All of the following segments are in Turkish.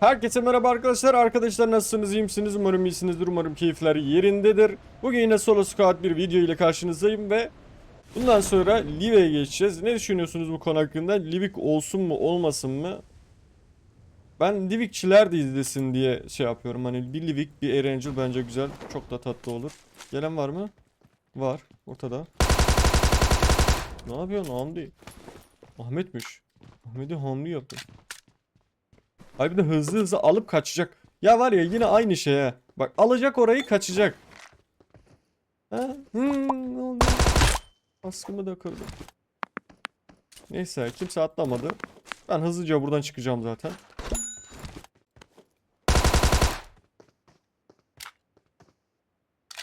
herkese merhaba arkadaşlar. Arkadaşlar nasılsınız? iyi misiniz? Umarım iyisinizdir. Umarım keyifler yerindedir. Bugün yine solo squad bir video ile karşınızdayım ve bundan sonra Live'ye geçeceğiz. Ne düşünüyorsunuz bu konu hakkında? Livik olsun mu olmasın mı? Ben Livikçiler de izlesin diye şey yapıyorum. Hani bir Livik bir Erangel bence güzel. Çok da tatlı olur. Gelen var mı? Var. Ortada. Ne yapıyorsun Hamdi? Ahmetmiş. Ahmet'i Hamdi yaptı. Ay bir de hızlı hızlı alıp kaçacak. Ya var ya yine aynı şey. Bak alacak orayı kaçacak. Ha? Hmm, ne oldu? Askımı da kırdım. Neyse kimse atlamadı. Ben hızlıca buradan çıkacağım zaten.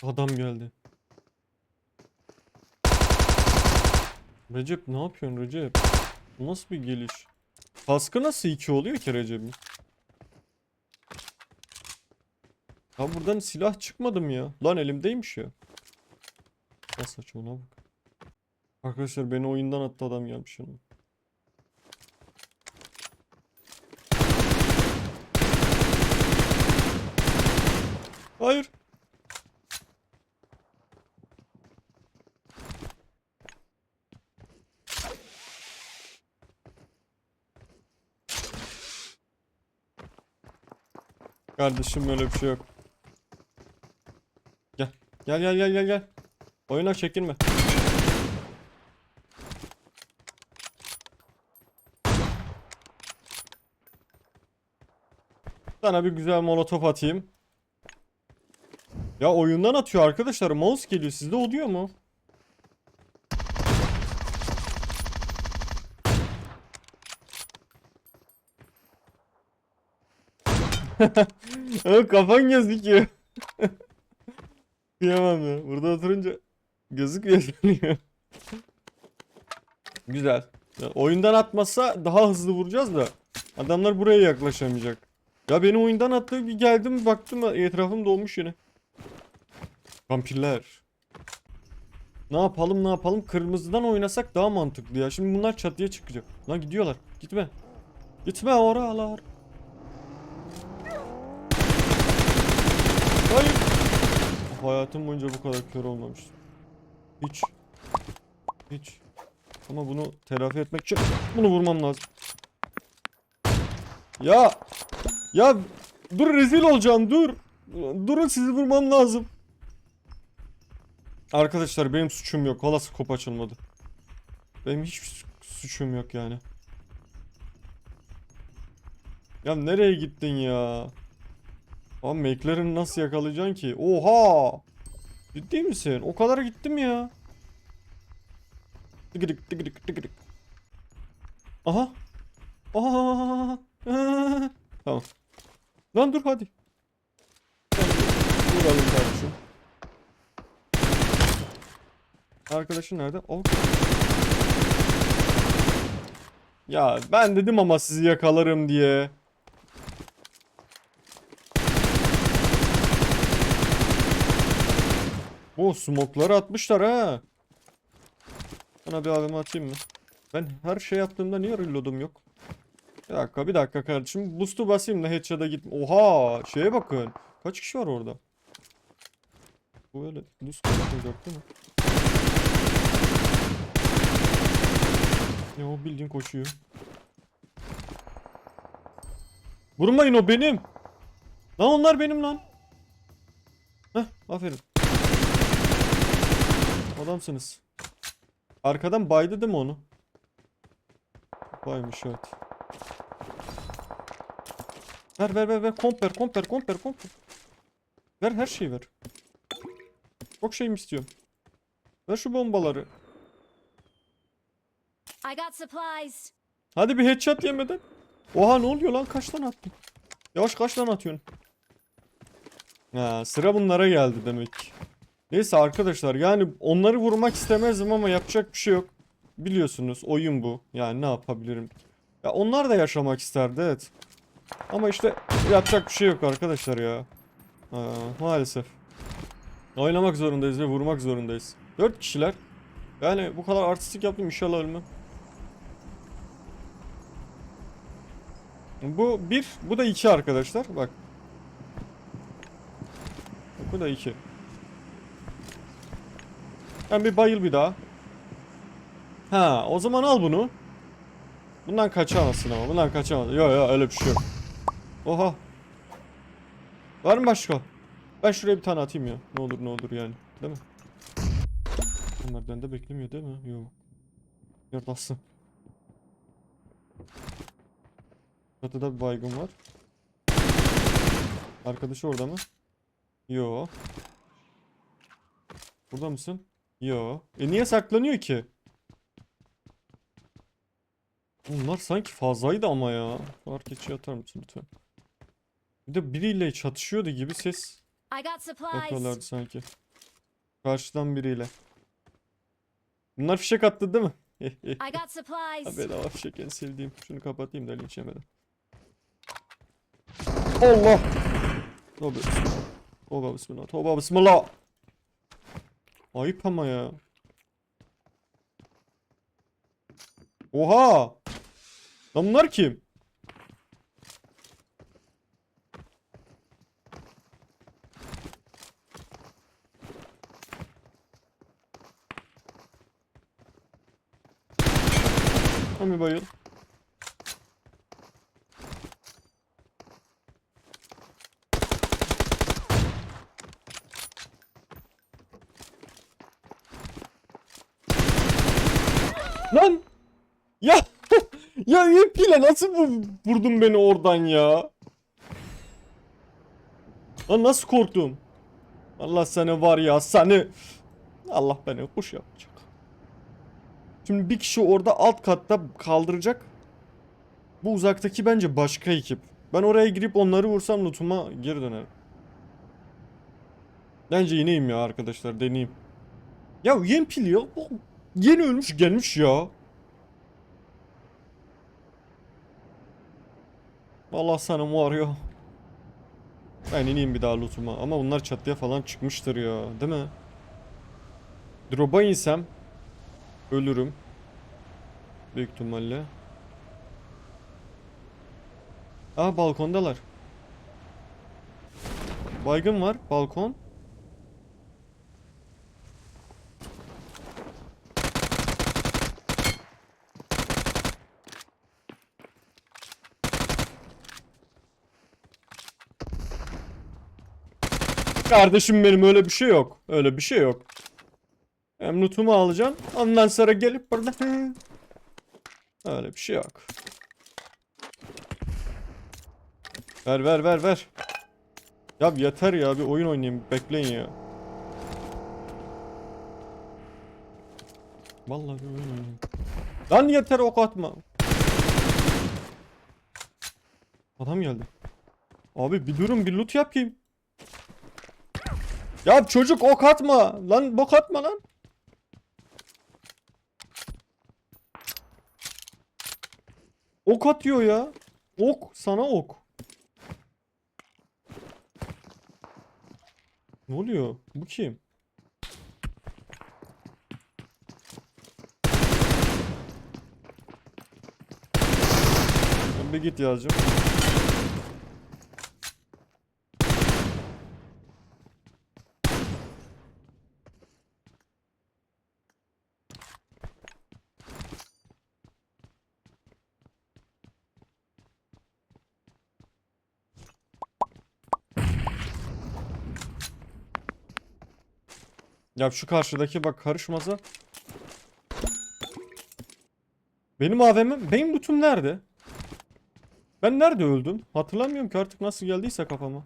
Adam geldi. Recep ne yapıyorsun Recep? Nasıl bir geliş? Kaskı nasıl 2 oluyor ki Recep'in? Ya buradan silah çıkmadı mı ya? Lan elimdeymiş ya. Ya saçma bak. Arkadaşlar beni oyundan attı adam gelmiş yanıma. Hayır. Kardeşim öyle bir şey yok. Gel. Gel gel gel gel gel. Oyuna çekinme. Sana bir güzel molotof atayım. Ya oyundan atıyor arkadaşlar. Mouse geliyor. Sizde oluyor mu? Ama kafan gözüküyor. Kıyamam ya. Burada oturunca gözükmüyor sanıyor. Güzel. Ya oyundan atmasa daha hızlı vuracağız da adamlar buraya yaklaşamayacak. Ya beni oyundan attı bir geldim baktım etrafım dolmuş yine. Vampirler. Ne yapalım ne yapalım kırmızıdan oynasak daha mantıklı ya. Şimdi bunlar çatıya çıkacak. Lan gidiyorlar. Gitme. Gitme oralar. Hayır. Hayatım boyunca bu kadar kör olmamıştım. Hiç. Hiç. Ama bunu telafi etmek için bunu vurmam lazım. Ya. Ya. Dur rezil olacağım dur. Durun sizi vurmam lazım. Arkadaşlar benim suçum yok. Valla skop açılmadı. Benim hiç suçum yok yani. Ya nereye gittin ya? Abi McLaren'ı nasıl yakalayacaksın ki? Oha! Ciddi misin? O kadar gittim ya. Tıkıdık tıkıdık tıkıdık. Aha. Aha. Tamam. Lan dur hadi. Vuralım kardeşim. Arkadaşın nerede? Oh. Ya ben dedim ama sizi yakalarım diye. O smokları atmışlar ha. Sana bir abime atayım mı? Ben her şey yaptığımda niye reload'um yok? Bir dakika bir dakika kardeşim. Boost'u basayım da headshot'a git. Oha şeye bakın. Kaç kişi var orada? Bu öyle düz kapatılacak değil mi? Ne o bildiğin koşuyor. Vurmayın o benim. Lan onlar benim lan. Heh aferin. Adamsınız. Arkadan baydı değil mi onu? Baymış evet. Ver ver ver ver komp ver komp ver komp ver komp ver. Ver her şeyi ver. Çok şey mi istiyorum? Ver şu bombaları. I got supplies. Hadi bir headshot yemeden. Oha ne oluyor lan kaç tane attın? Yavaş kaç tane atıyorsun? Ha, sıra bunlara geldi demek. Neyse arkadaşlar yani onları vurmak istemezdim ama yapacak bir şey yok. Biliyorsunuz oyun bu. Yani ne yapabilirim? Ya onlar da yaşamak isterdi evet. Ama işte yapacak bir şey yok arkadaşlar ya. Ha, maalesef. Oynamak zorundayız ve vurmak zorundayız. 4 kişiler. Yani bu kadar artistik yaptım inşallah ölmem. Bu bir, bu da iki arkadaşlar. Bak, Bu da iki. Hem bir bayıl bir daha. Ha, o zaman al bunu. Bundan kaçamazsın ama. Bundan kaçamazsın. Yok yok öyle bir şey yok. Oha. Var mı başka? Ben şuraya bir tane atayım ya. Ne olur ne olur yani. Değil mi? Bunlar bende beklemiyor değil mi? Yok. Yardasın. Çatıda bir baygın var. Arkadaşı orada mı? Yo. Burada mısın? Yo. E niye saklanıyor ki? Bunlar sanki fazlaydı ama ya. Fark içi atar mısın lütfen? Bir de biriyle çatışıyordu gibi ses yapıyorlardı sanki. Karşıdan biriyle. Bunlar fişek attı değil mi? I got supplies. Bedava fişek en sevdiğim. Şunu kapatayım da linç yemeden. Allah! Tövbe bismillah. Tövbe bismillah. Tövbe bismillah. Ayıp ama ya. Oha! Lan bunlar kim? Bir bayıl. Lan! Ya! Ya UMP'yle nasıl bu vurdun beni oradan ya? Lan nasıl korktum? Allah seni var ya seni. Allah beni kuş yapacak. Şimdi bir kişi orada alt katta kaldıracak. Bu uzaktaki bence başka ekip. Ben oraya girip onları vursam lootuma geri dönerim. Bence ineyim ya arkadaşlar deneyeyim. Ya Yempil ya. o Yeni ölmüş gelmiş ya. Vallahi sana var ya. Ben ineyim bir daha lootuma. Ama bunlar çatıya falan çıkmıştır ya. Değil mi? Drop'a insem ölürüm. Büyük ihtimalle. Aa balkondalar. Baygın var balkon. Kardeşim benim öyle bir şey yok. Öyle bir şey yok. Hem alacaksın. Ondan sonra gelip burada. Öyle bir şey yok. Ver ver ver ver. Ya yeter ya bir oyun oynayayım. Bekleyin ya. Vallahi bir oyun oynayayım. Lan yeter ok atma. Adam geldi. Abi bir durun bir loot yapayım. Ya çocuk ok atma. Lan bok atma lan. Ok atıyor ya. Ok sana ok. Ne oluyor? Bu kim? Sen bir git yazacağım. Ya şu karşıdaki bak karışmasa. Benim AVM'm, benim lootum nerede? Ben nerede öldüm? Hatırlamıyorum ki artık nasıl geldiyse kafama.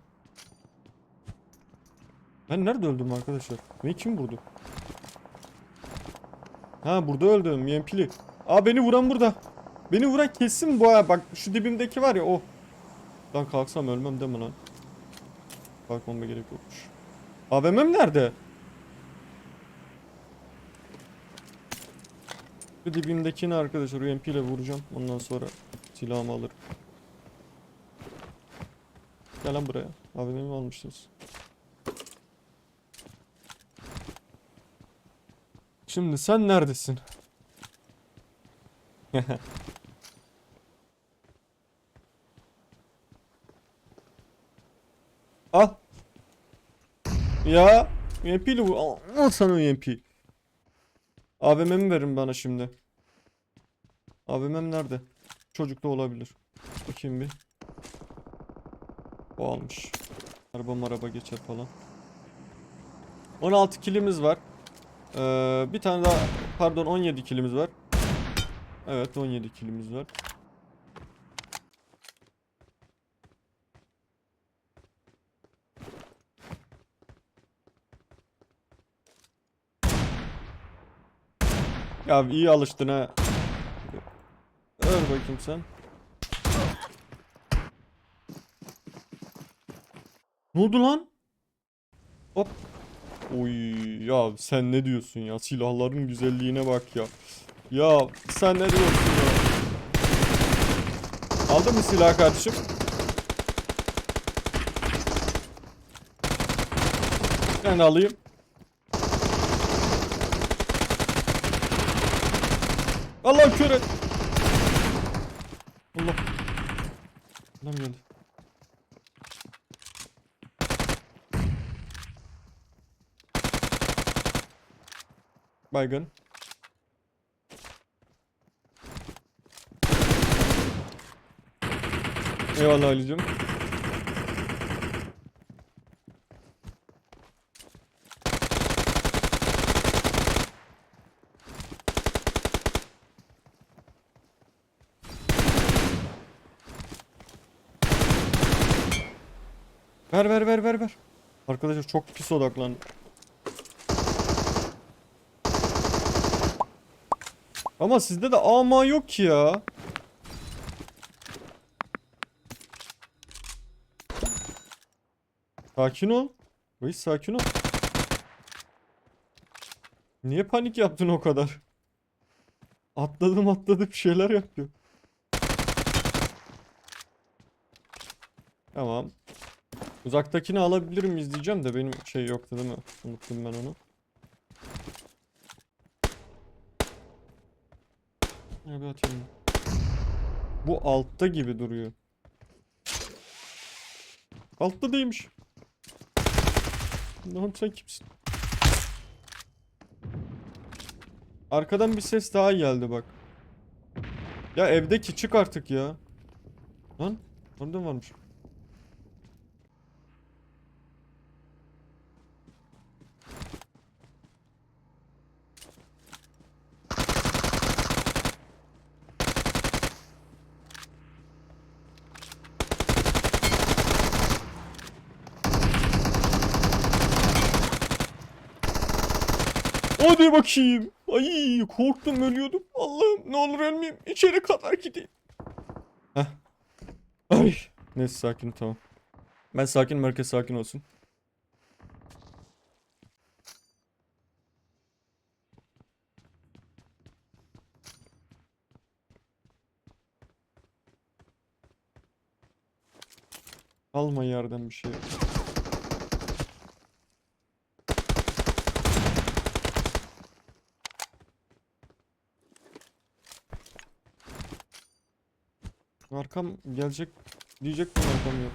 Ben nerede öldüm arkadaşlar? Beni kim vurdu? Ha burada öldüm yempili. Aa beni vuran burada. Beni vuran kesin bu ha. Bak şu dibimdeki var ya o. Lan kalksam ölmem mi lan? Kalkmama gerek yokmuş. AVM'm nerede? Şu dibimdekini arkadaşlar UMP ile vuracağım. Ondan sonra silahımı alırım. Gel lan buraya. AVM'yi mi almıştınız? Şimdi sen neredesin? Al. Ya. UMP ile vur. Al sana UMP. AVM'mi verin bana şimdi. AVM'm nerede? Çocukta olabilir. Bakayım bir. O almış. Araba maraba geçer falan. 16 kilimiz var. Ee, bir tane daha pardon 17 kilimiz var. Evet 17 kilimiz var. Ya iyi alıştın ha. Ver bakayım sen. Ne oldu lan? Hop. Oy ya sen ne diyorsun ya? Silahların güzelliğine bak ya. Ya sen ne diyorsun ya? Aldın mı silah kardeşim? Ben alayım. Allah kör et. Allah. Adam geldi. Baygın. Eyvallah Ali'cim. Ver ver ver ver ver. Arkadaşlar çok pis odaklandım. Ama sizde de ama yok ki ya. Sakin ol. Reis sakin ol. Niye panik yaptın o kadar? Atladım atladım bir şeyler yapıyor. Tamam. Uzaktakini alabilir miyiz diyeceğim de benim şey yoktu değil mi? Unuttum ben onu. Ya bir atayım. Bu altta gibi duruyor. Altta değilmiş. Lan sen kimsin? Arkadan bir ses daha geldi bak. Ya evdeki çık artık ya. Lan orada varmış. Hadi bakayım. Ay korktum ölüyordum. Allah'ım ne olur ölmeyeyim. İçeri kadar gideyim. Heh. Ay. Neyse sakin tamam. Ben sakin merkez sakin olsun. Alma yerden bir şey. Arkam gelecek diyecek mi arkam yok.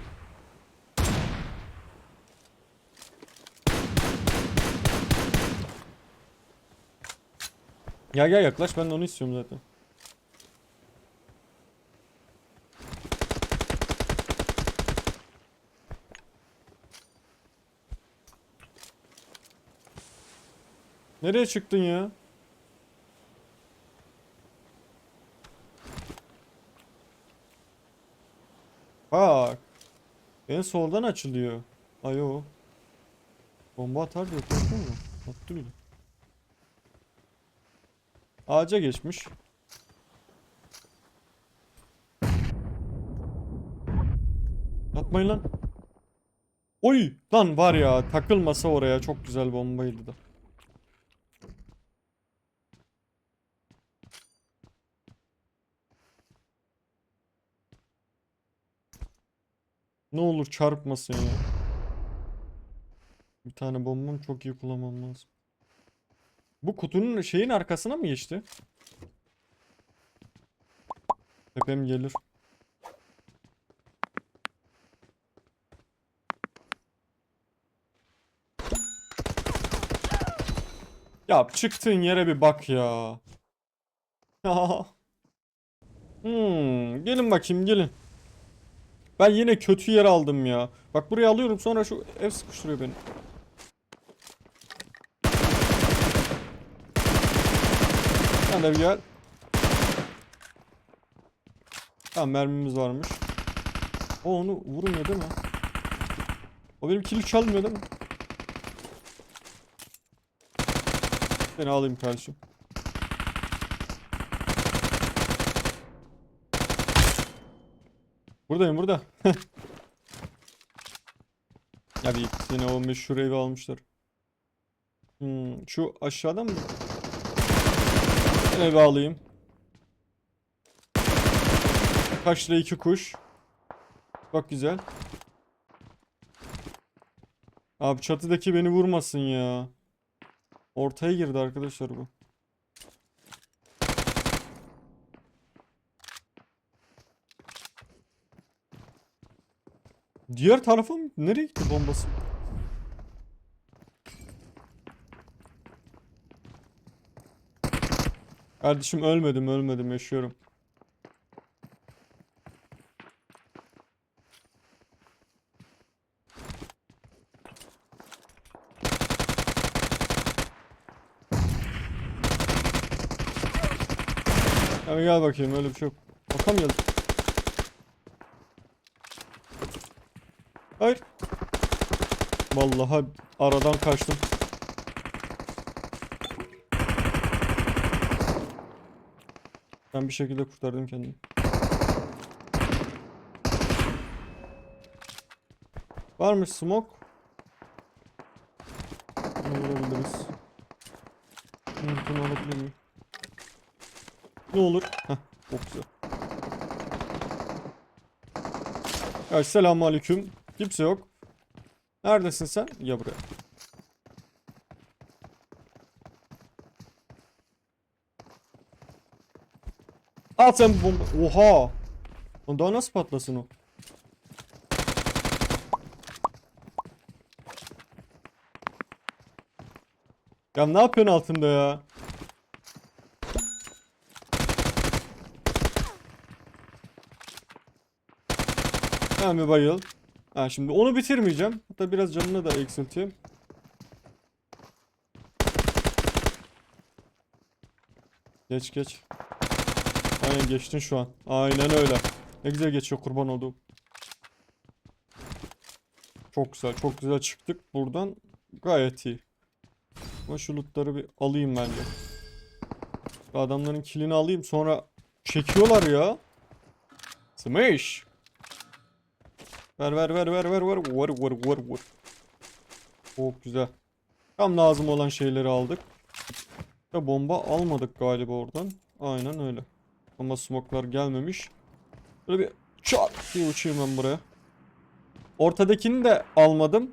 Ya gel yaklaş ben de onu istiyorum zaten. Nereye çıktın ya? Bak. En soldan açılıyor. Ayo. Bomba atar diye korktun mu? Attı bile. Ağaca geçmiş. Yapmayın lan. Oy! Lan var ya takılmasa oraya çok güzel bombaydı da. Ne olur çarpmasın ya. Bir tane bombam çok iyi kullanmam lazım. Bu kutunun şeyin arkasına mı geçti? Tepem gelir. Ya çıktığın yere bir bak ya. hmm, gelin bakayım gelin. Ben yine kötü yer aldım ya. Bak buraya alıyorum sonra şu ev sıkıştırıyor beni. Sen de bir gel. Tamam mermimiz varmış. O onu vurmuyor değil mi? O benim kili çalmıyor değil mi? Seni alayım kardeşim. Buradayım burada. ya yine o meşhur evi almışlar. Hmm, şu aşağıdan mı? Evi alayım. Kaç lira iki kuş. Bak güzel. Abi çatıdaki beni vurmasın ya. Ortaya girdi arkadaşlar bu. Diğer tarafa mı? Nereye gitti bombası? Kardeşim ölmedim ölmedim yaşıyorum. Ya gel bakayım öyle bir şey yok. Bakamıyorum. Hayır. Vallahi aradan kaçtım. Ben bir şekilde kurtardım kendimi. Varmış smoke. Bunu vurabiliriz. Bunu alabilir miyim? Ne olur? Heh, çok güzel. Ya selamun aleyküm. Kimse yok. Neredesin sen? Ya buraya. Al sen bomba. Oha. Lan daha nasıl patlasın o? Ya ne yapıyorsun altında ya? Hemen bir bayıl. Ha şimdi onu bitirmeyeceğim. Hatta biraz canını da eksilteyim. Geç geç. Aynen geçtin şu an. Aynen öyle. Ne güzel geçiyor kurban olduğum. Çok güzel. Çok güzel çıktık buradan. Gayet iyi. Ama şu lootları bir alayım bence. Adamların kilini alayım sonra çekiyorlar ya. Smash. Ver ver ver ver ver ver vur vur vur vur. Çok güzel. Tam lazım olan şeyleri aldık. Ve bomba almadık galiba oradan. Aynen öyle. Ama smoklar gelmemiş. Böyle bir çat diye uçayım ben buraya. Ortadakini de almadım.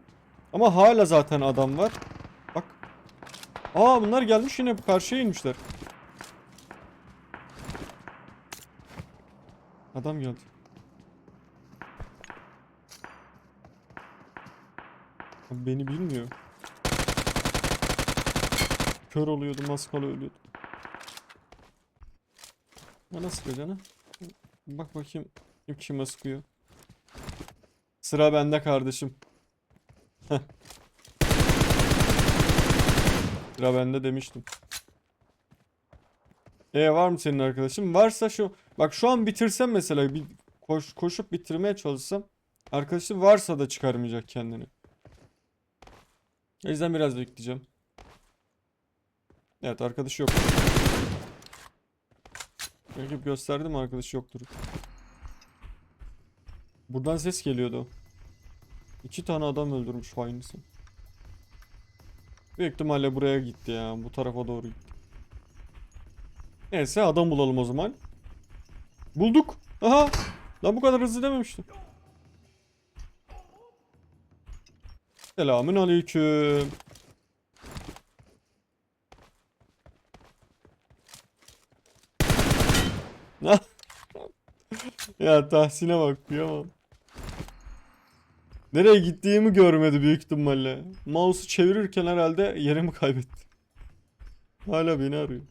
Ama hala zaten adam var. Bak. Aa bunlar gelmiş yine karşıya inmişler. Adam geldi. Beni bilmiyor. Kör oluyordu, maskalı ölüyordu. Bana sıkıyor canım. Bak bakayım kim kime sıkıyor. Sıra bende kardeşim. Sıra bende demiştim. E var mı senin arkadaşın? Varsa şu bak şu an bitirsem mesela bir koş, koşup bitirmeye çalışsam arkadaşı varsa da çıkarmayacak kendini. O yüzden biraz bekleyeceğim. Evet arkadaşı yok. Belki gösterdim arkadaşı yoktur. Buradan ses geliyordu. İki tane adam öldürmüş hainisi. Büyük ihtimalle buraya gitti ya. Bu tarafa doğru gitti. Neyse adam bulalım o zaman. Bulduk. Aha. Lan bu kadar hızlı dememiştim. Selamün aleyküm. ya Tahsin'e bak kıyamam. Nereye gittiğimi görmedi büyük ihtimalle. Mouse'u çevirirken herhalde yerimi kaybetti. Hala beni arıyor.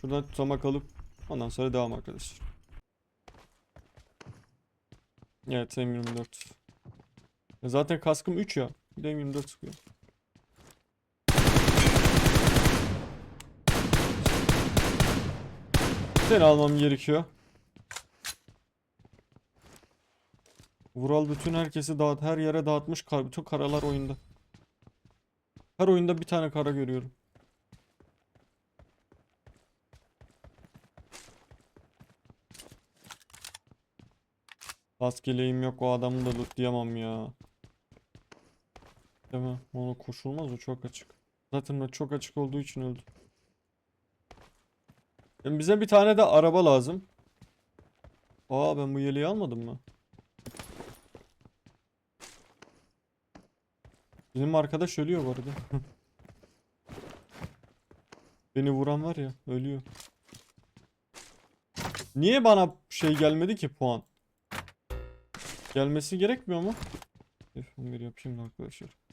Şuradan tutamak alıp ondan sonra devam arkadaşlar. Evet M24. Zaten kaskım 3 ya. Bir de M24 sıkıyor. Seni almam gerekiyor. Vural bütün herkesi dağıt, her yere dağıtmış. Kar, bütün karalar oyunda. Her oyunda bir tane kara görüyorum. Maskeleğim yok o adamı da lootlayamam ya. Değil mi? Ona koşulmaz o çok açık. Zaten o çok açık olduğu için öldü. Şimdi bize bir tane de araba lazım. Aa ben bu yeleği almadım mı? Bizim arkadaş ölüyor bu arada. Beni vuran var ya ölüyor. Niye bana şey gelmedi ki puan? Gelmesi gerekmiyor mu? F11 yapayım da arkadaşlar.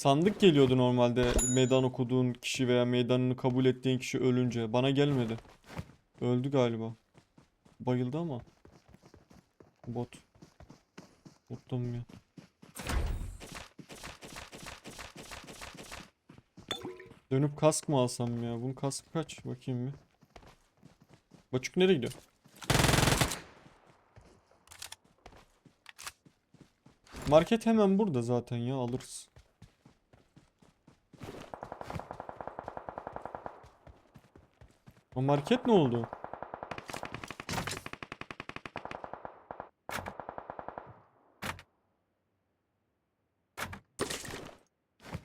Sandık geliyordu normalde meydan okuduğun kişi veya meydanını kabul ettiğin kişi ölünce. Bana gelmedi. Öldü galiba. Bayıldı ama. Bot. Bottan ya. Dönüp kask mı alsam ya? Bunun kaskı kaç? Bakayım bir. Baçuk nereye gidiyor? Market hemen burada zaten ya alırız. O market ne oldu?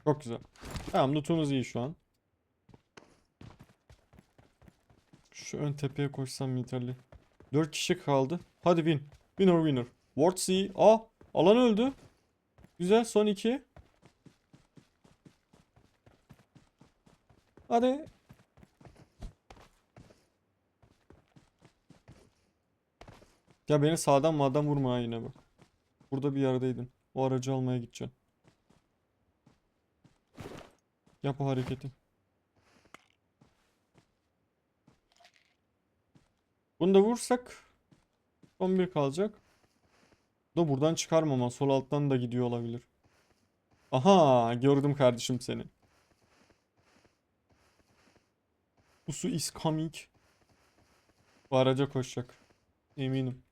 Çok güzel. Tamam lootumuz iyi şu an. Şu ön tepeye koşsam yeterli. 4 kişi kaldı. Hadi win. Winner winner. Ward C. Aa alan öldü. Güzel son 2. Hadi. Ya beni sağdan mağdan vurma ha yine bak. Burada bir yerdeydin. O aracı almaya gideceksin. Yap o hareketi. Bunu da vursak 11 kalacak. Da buradan çıkarmama. Sol alttan da gidiyor olabilir. Aha gördüm kardeşim seni. Usu is coming. Bu araca koşacak. Eminim.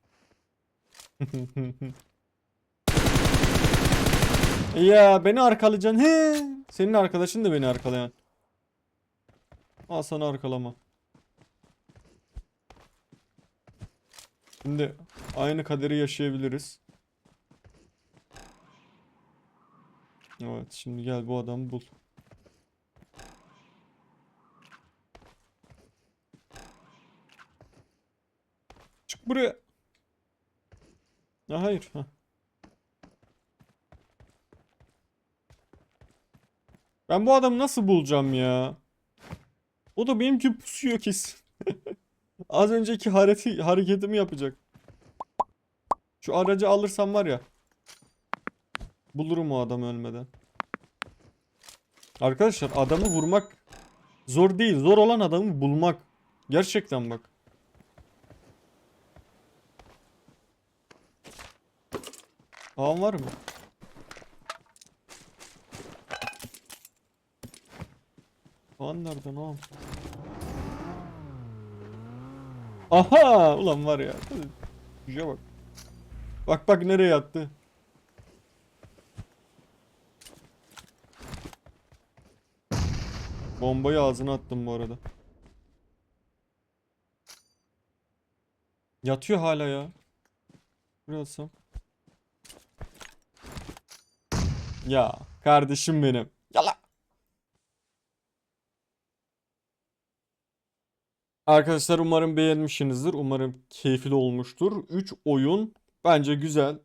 Ya beni arkalayacaksın. He. Senin arkadaşın da beni arkalayan. Al sana arkalama. Şimdi aynı kaderi yaşayabiliriz. Evet şimdi gel bu adamı bul. Çık buraya. Ha, hayır. Ha. Ben bu adamı nasıl bulacağım ya? O da benim gibi pusuyor kesin. Az önceki hareti, hareketimi yapacak. Şu aracı alırsam var ya. Bulurum o adamı ölmeden. Arkadaşlar adamı vurmak zor değil. Zor olan adamı bulmak. Gerçekten bak. Ağam var mı? Ağam nereden ağam? Aha! Ulan var ya. Güce bak. Bak bak nereye attı. Bombayı ağzına attım bu arada. Yatıyor hala ya. Buraya atsam. Ya kardeşim benim. Yala. Arkadaşlar umarım beğenmişsinizdir. Umarım keyifli olmuştur. 3 oyun bence güzel.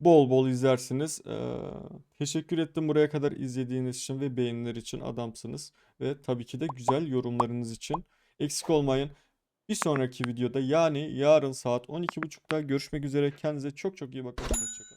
Bol bol izlersiniz. Ee, teşekkür ettim buraya kadar izlediğiniz için ve beğeniler için adamsınız. Ve tabii ki de güzel yorumlarınız için. Eksik olmayın. Bir sonraki videoda yani yarın saat 12.30'da görüşmek üzere. Kendinize çok çok iyi bakın. Hoşçakalın.